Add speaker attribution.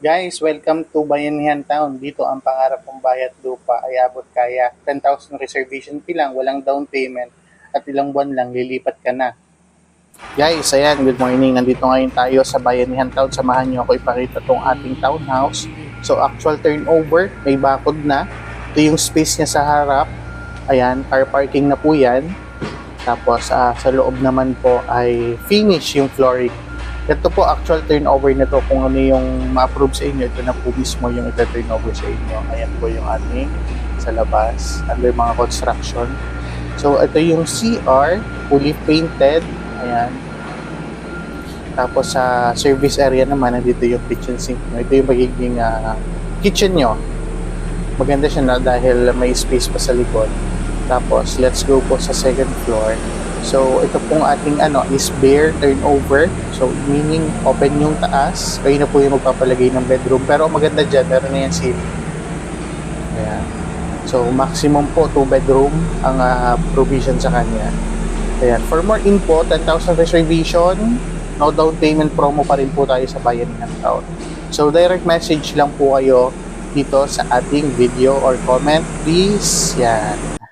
Speaker 1: Guys, welcome to Bayanihan Town. Dito ang pangarap kong bayat lupa ay abot kaya 10,000 reservation fee lang, walang down payment at ilang buwan lang lilipat ka na. Guys, ayan, good morning. Nandito ngayon tayo sa Bayanihan Town. Samahan niyo ako ipakita tong ating townhouse. So, actual turnover, may bakod na. Ito yung space niya sa harap. Ayan, car parking na po yan. Tapos, ah, sa loob naman po ay finish yung flooring. Ito po actual turnover na to kung ano yung ma-approve sa inyo. Ito na po mismo yung ita-turnover sa inyo. Ayan po yung ating sa labas under mga construction. So ito yung CR, fully painted. Ayan. Tapos sa service area naman, nandito yung kitchen sink nyo. Ito yung magiging ah, kitchen nyo. Maganda siya na dahil may space pa sa likod. Tapos let's go po sa second floor. So, ito pong ating ano is bare turnover. So, meaning open yung taas. Kayo na po yung magpapalagay ng bedroom. Pero maganda dyan, meron na yan ceiling. Ayan. So, maximum po 2 bedroom ang ah, provision sa kanya. Ayan. For more info, 10,000 reservation. No down payment promo pa rin po tayo sa bayan ng taon. So, direct message lang po kayo dito sa ating video or comment. Please, yan.